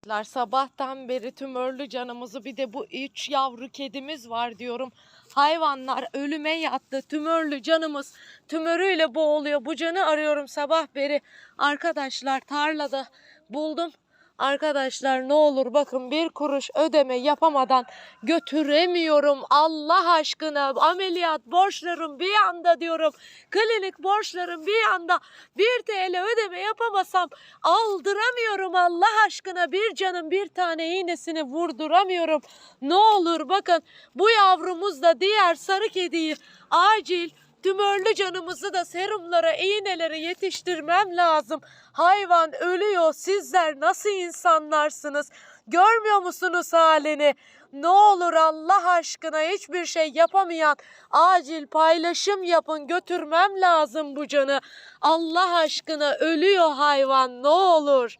Arkadaşlar, Sabahtan beri tümörlü canımızı bir de bu üç yavru kedimiz var diyorum. Hayvanlar ölüme yattı. Tümörlü canımız tümörüyle boğuluyor. Bu canı arıyorum sabah beri. Arkadaşlar tarlada buldum. Arkadaşlar ne olur bakın bir kuruş ödeme yapamadan götüremiyorum. Allah aşkına ameliyat borçlarım bir anda diyorum. Klinik borçlarım bir anda 1 TL ödeme yapamasam aldıramıyorum Allah aşkına bir canın bir tane iğnesini vurduramıyorum. Ne olur bakın bu yavrumuz da diğer sarı kediyi acil tümörlü canımızı da serumlara iğnelere yetiştirmem lazım. Hayvan ölüyor sizler nasıl insanlarsınız görmüyor musunuz halini? Ne olur Allah aşkına hiçbir şey yapamayan acil paylaşım yapın götürmem lazım bu canı. Allah aşkına ölüyor hayvan ne olur.